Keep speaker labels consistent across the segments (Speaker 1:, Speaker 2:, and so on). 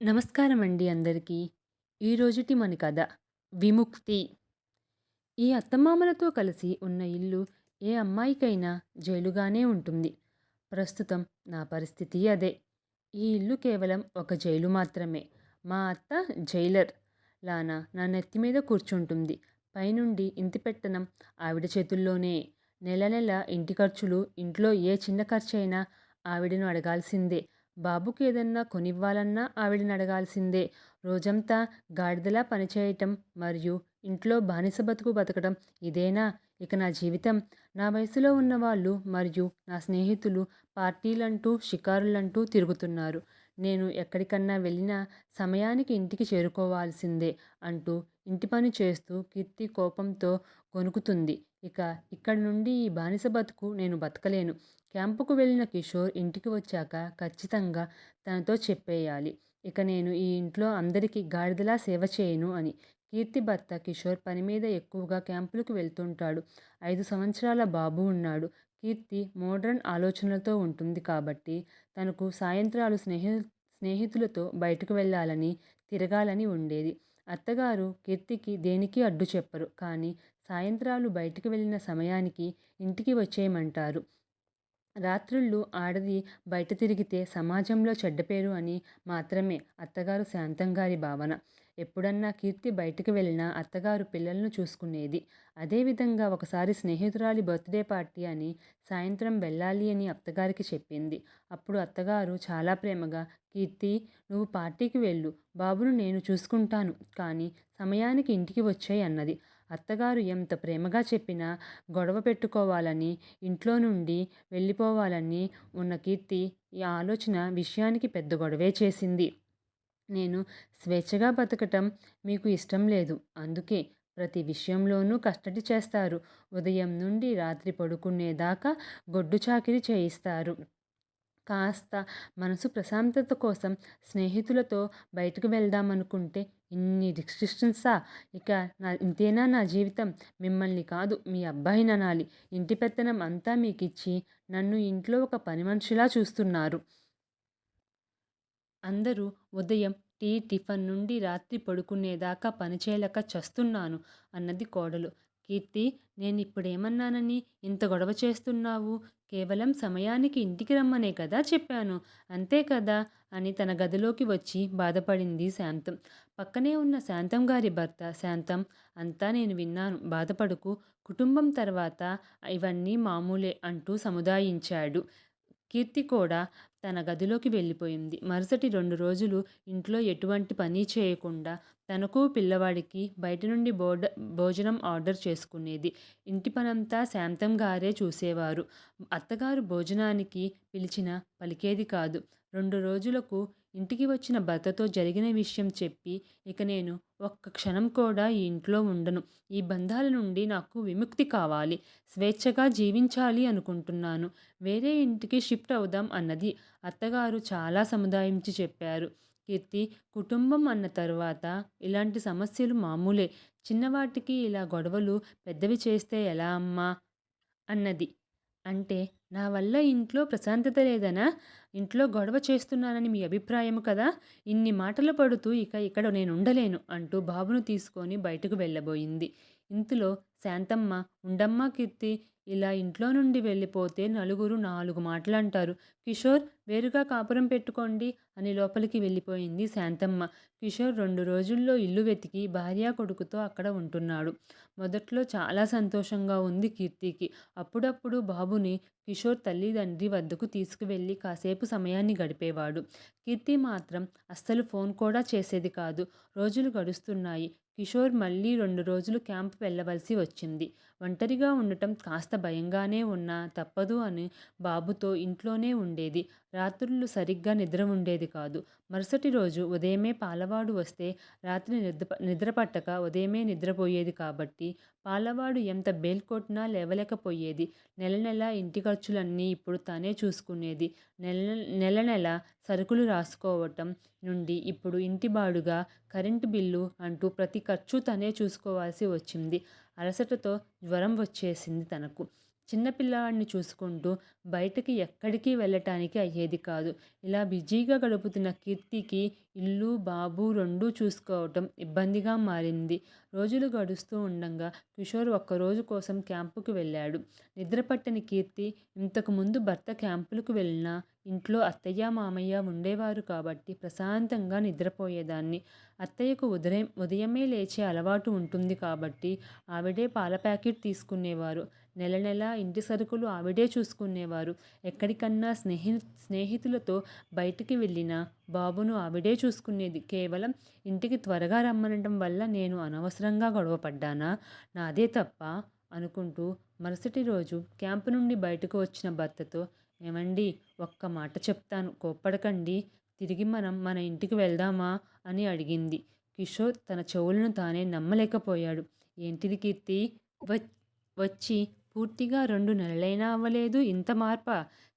Speaker 1: నమస్కారం అండి అందరికీ. ఈరోజుటి మన కథ 'విముక్తి'. ఈ అత్తమామలతో కలిసి ఉన్న ఇల్లు ఏ అమ్మాయికైనా జైలుగానే ఉంటుంది. ప్రస్తుతం నా పరిస్థితి అదే. ఈ ఇల్లు కేవలం ఒక జైలు మాత్రమే. మా అత్త జైలర్ లానా నా నెత్తి మీద కూర్చుంటుంది. పైనుండి ఇంటి పెట్టనం ఆవిడ చేతుల్లోనే. నెల నెల ఇంటి ఖర్చులు, ఇంట్లో ఏ చిన్న ఖర్చయినా ఆవిడను అడగాల్సిందే. బాబుకి ఏదన్నా కొనివ్వాలన్నా ఆవిడని అడగాల్సిందే. రోజంతా గాడిదలా పనిచేయటం మరియు ఇంట్లో బానిస బతుకు బతకడం ఇదేనా ఇక నా జీవితం? నా వయసులో ఉన్నవాళ్ళు మరియు నా స్నేహితులు పార్టీలంటూ, షికారులంటూ తిరుగుతున్నారు. నేను ఎక్కడికన్నా వెళ్ళినా సమయానికి ఇంటికి చేరుకోవాల్సిందే అంటూ ఇంటి పని చేస్తూ కీర్తి కోపంతో కొనుకుతుంది ఇక ఇక్కడి నుండి ఈ బానిస బతుకు నేను బతకలేను. క్యాంపుకు వెళ్ళిన కిషోర్ ఇంటికి వచ్చాక ఖచ్చితంగా తనతో చెప్పేయాలి. ఇక నేను ఈ ఇంట్లో అందరికీ గాడిదలా సేవ చేయను అని. కీర్తి భర్త కిషోర్ పని మీద ఎక్కువగా క్యాంపులకు వెళ్తుంటాడు. ఐదు సంవత్సరాల బాబు ఉన్నాడు. కీర్తి మోడ్రన్ ఆలోచనలతో ఉంటుంది కాబట్టి తనకు సాయంత్రాలు స్నేహి స్నేహితులతో బయటకు వెళ్ళాలని, తిరగాలని ఉండేది. అత్తగారు కీర్తికి దేనికీ అడ్డు చెప్పరు. కానీ సాయంత్రాలు బయటికి వెళ్ళిన సమయానికి ఇంటికి వచ్చేయమంటారు. రాత్రుళ్ళు ఆడది బయట తిరిగితే సమాజంలో చెడ్డ పేరు అని మాత్రమే అత్తగారు శాంతంగారి భావన. ఎప్పుడన్నా కీర్తి బయటికి వెళ్ళినా అత్తగారు పిల్లలను చూసుకునేది. అదేవిధంగా ఒకసారి స్నేహితురాలి బర్త్డే పార్టీ అని సాయంత్రం వెళ్ళాలి అని అత్తగారికి చెప్పింది. అప్పుడు అత్తగారు చాలా ప్రేమగా కీర్తి నువ్వు పార్టీకి వెళ్ళు. బాబును నేను చూసుకుంటాను. కానీ సమయానికి ఇంటికి వచ్చాయి అన్నది. అత్తగారు ఎంత ప్రేమగా చెప్పినా గొడవ పెట్టుకోవాలని, ఇంట్లో నుండి వెళ్ళిపోవాలని ఉన్న కీర్తి ఈ ఆలోచన విషయానికి పెద్ద గొడవే చేసింది. నేను స్వేచ్ఛగా బతకటం మీకు ఇష్టం లేదు. అందుకే ప్రతి విషయంలోనూ కట్టడి చేస్తారు. ఉదయం నుండి రాత్రి పడుకునేదాకా గొడ్డు చాకిరి చేయిస్తారు. కాస్త మనసు ప్రశాంతత కోసం స్నేహితులతో బయటకు వెళ్దామనుకుంటే ఇన్ని రిస్ట్రిక్షన్సా? ఇక నా ఇంతేనా నా జీవితం? మిమ్మల్ని కాదు మీ అబ్బాయిని అనాలి ఇంటి పెత్తనం అంతా మీకిచ్చి నన్ను ఇంట్లో ఒక పని మనిషిలా చూస్తున్నారు. అందరూ ఉదయం టీ, టిఫన్ నుండి రాత్రి పడుకునేదాకా పనిచేయలేక చస్తున్నాను అన్నది కోడలు. కీర్తి నేనిప్పుడేమన్నానని ఇంత గొడవ చేస్తున్నావు? కేవలం సమయానికి ఇంటికి రమ్మనే కదా చెప్పాను. అంతే కదా అని తన గదిలోకి వచ్చి బాధపడింది శాంతం. పక్కనే ఉన్న శాంతం గారి భర్త శాంతం అంతా నేను విన్నాను. బాధపడుకు కుటుంబం తర్వాత ఇవన్నీ మామూలే అంటూ సముదాయించాడు. కీర్తి కూడా తన గదిలోకి వెళ్ళిపోయింది. మరుసటి రెండు రోజులు ఇంట్లో ఎటువంటి పని చేయకుండా తనకు, పిల్లవాడికి బయట నుండి బోర్డ భోజనం ఆర్డర్ చేసుకునేది. ఇంటి పనంతా శాంతం గారే చూసేవారు. అత్తగారు భోజనానికి పిలిచిన పలికేది కాదు. రెండు రోజులకు ఇంటికి వచ్చిన భర్తతో జరిగిన విషయం చెప్పి ఇక నేను ఒక్క క్షణం కూడా ఈ ఇంట్లో ఉండను. ఈ బంధాల నుండి నాకు విముక్తి కావాలి. స్వేచ్ఛగా జీవించాలి అనుకుంటున్నాను. వేరే ఇంటికి షిఫ్ట్ అవుదాం అన్నది. అత్తగారు చాలా సముదాయించి చెప్పారు. కీర్తి! కుటుంబం అన్న తరువాత ఇలాంటి సమస్యలు మామూలే. చిన్నవాటికి ఇలా గొడవలు పెద్దవి చేస్తే ఎలా అమ్మా? అన్నది. అంటే నా వల్ల ఇంట్లో ప్రశాంతత లేదనా? ఇంట్లో గొడవ చేస్తున్నానని మీ అభిప్రాయం కదా? ఇన్ని మాటలు పడుతూ ఇక ఇక్కడ నేను ఉండలేను అంటూ బాబును తీసుకొని బయటకు వెళ్ళబోయింది. ఇంతలో శాంతమ్మ ఉండమ్మా కీర్తి! ఇలా ఇంట్లో నుండి వెళ్ళిపోతే నలుగురు నాలుగు మాటలంటారు. కిషోర్ వేరుగా కాపురం పెట్టుకోండి అని లోపలికి వెళ్ళిపోయింది శాంతమ్మ. కిషోర్ రెండు రోజుల్లో ఇల్లు వెతికి భార్యా కొడుకుతో అక్కడ ఉంటున్నాడు. మొదట్లో చాలా సంతోషంగా ఉంది కీర్తికి. అప్పుడప్పుడు బాబుని కిషోర్ తల్లిదండ్రి వద్దకు తీసుకువెళ్ళి కాసేపు సమయాన్ని గడిపేవాడు. కీర్తి మాత్రం అస్సలు ఫోన్ కూడా చేసేది కాదు. రోజులు గడుస్తున్నాయి. కిషోర్ మళ్ళీ రెండు రోజులు క్యాంప్ వెళ్ళవలసి వచ్చింది. ఒంటరిగా ఉండటం కాస్త భయంగానే ఉన్నా తప్పదు అని బాబుతో ఇంట్లోనే ఉండేది. రాత్రులు సరిగ్గా నిద్ర ఉండేది కాదు. మరుసటి రోజు ఉదయమే పాలవాడు వస్తే రాత్రి నిద్ర నిద్రపట్టక ఉదయమే నిద్రపోయేది కాబట్టి పాలవాడు ఎంత బెల్ కొట్టినా లేవలేకపోయేది. నెల నెల ఇంటి ఖర్చులన్నీ ఇప్పుడు తనే చూసుకునేది. నెల నెల నెల సరుకులు రాసుకోవటం నుండి ఇప్పుడు ఇంటి బాడుగా కరెంటు బిల్లు అంటూ ప్రతి ఖర్చు తనే చూసుకోవాల్సి వచ్చింది. అలసటతో జ్వరం వచ్చేసింది తనకు. చిన్నపిల్లవాడిని చూసుకుంటూ బయటకి ఎక్కడికి వెళ్ళటానికి అయ్యేది కాదు. ఇలా బిజీగా గడుపుతున్న కీర్తికి ఇల్లు బాబు రెండూ చూసుకోవటం ఇబ్బందిగా మారింది. రోజులు గడుస్తూ ఉండంగా కిషోర్ ఒక్కరోజు కోసం క్యాంపుకు వెళ్ళాడు. నిద్రపట్టని కీర్తి ఇంతకుముందు భర్త క్యాంపులకు వెళ్ళినా ఇంట్లో అత్తయ్య మామయ్య ఉండేవారు కాబట్టి ప్రశాంతంగా నిద్రపోయేదాన్ని. అత్తయ్యకు ఉదయం ఉదయమే లేచే అలవాటు ఉంటుంది కాబట్టి ఆవిడే పాల ప్యాకెట్ తీసుకునేవారు. నెల నెల ఇంటి సరుకులు ఆవిడే చూసుకునేవారు. ఎక్కడికన్నా స్నేహి స్నేహితులతో బయటికి వెళ్ళినా బాబును ఆవిడే చూసుకునేది. కేవలం ఇంటికి త్వరగా రమ్మనడం వల్ల నేను అనవసరంగా గొడవపడ్డానా? నాదే తప్ప అనుకుంటూ మరుసటి రోజు క్యాంపు నుండి బయటకు వచ్చిన భర్తతో ఏమండి ఒక్క మాట చెప్తాను. కోప్పడకండి తిరిగి మనం మన ఇంటికి వెళ్దామా? అని అడిగింది. కిషోర్ తన చెవులను తానే నమ్మలేకపోయాడు. ఏంటిది కీర్తి? వచ్చి పూర్తిగా రెండు నెలలైనా అవ్వలేదు. ఇంత మార్ప?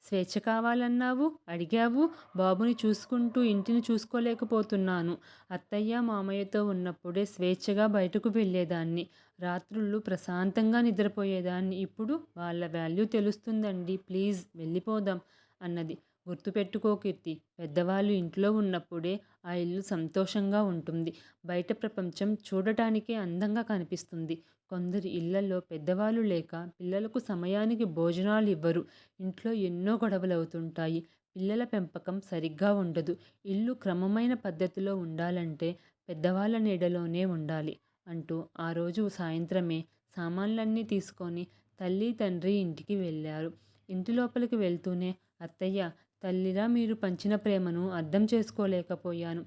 Speaker 1: స్వేచ్ఛ కావాలన్నావు? అడిగావు. బాబుని చూసుకుంటూ ఇంటిని చూసుకోలేకపోతున్నాను. అత్తయ్య మామయ్యతో ఉన్నప్పుడే స్వేచ్ఛగా బయటకు వెళ్ళేదాన్ని. రాత్రుళ్ళు ప్రశాంతంగా నిద్రపోయేదాన్ని. ఇప్పుడు వాళ్ళ వాల్యూ తెలుస్తుందండి. ప్లీజ్ వెళ్ళిపోదాం అన్నది. గుర్తుపెట్టుకో కీర్తి. పెద్దవాళ్ళు ఇంట్లో ఉన్నప్పుడే ఆ ఇల్లు సంతోషంగా ఉంటుంది. బయట ప్రపంచం చూడటానికే అందంగా కనిపిస్తుంది. కొందరి ఇళ్ళలో పెద్దవాళ్ళు లేక పిల్లలకు సమయానికి భోజనాలు ఇవ్వరు. ఇంట్లో ఎన్నో గొడవలు అవుతుంటాయి. పిల్లల పెంపకం సరిగ్గా ఉండదు. ఇల్లు క్రమమైన పద్ధతిలో ఉండాలంటే పెద్దవాళ్ళ నీడలోనే ఉండాలి అంటూ ఆ రోజు సాయంత్రమే సామాన్లన్నీ తీసుకొని తల్లి తండ్రి ఇంటికి వెళ్ళారు. ఇంటి లోపలికి వెళ్తూనే అత్తయ్య తల్లిరా మీరు పంచిన ప్రేమను అర్థం చేసుకోలేకపోయాను.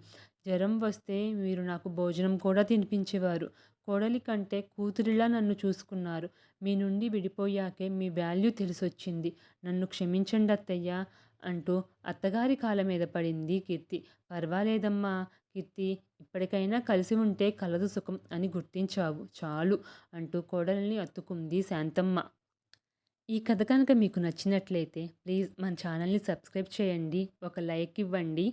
Speaker 1: జ్వరం వస్తే మీరు నాకు భోజనం కూడా తినిపించేవారు. కోడలి కంటే కూతురిలా నన్ను చూసుకున్నారు. మీ నుండి విడిపోయాకే మీ వాల్యూ తెలిసొచ్చింది. నన్ను క్షమించండి అత్తయ్య అంటూ అత్తగారి కాల మీద పడింది కీర్తి. పర్వాలేదమ్మా కీర్తి ఇప్పటికైనా కలిసి ఉంటే కలదు సుఖం అని గుర్తించావు. చాలు అంటూ కోడలిని అత్తుకుంది శాంతమ్మ. ఈ కథ కనుక మీకు నచ్చినట్లయితే ప్లీజ్ మన ఛానల్ని సబ్స్క్రైబ్ చేయండి ఒక లైక్ ఇవ్వండి.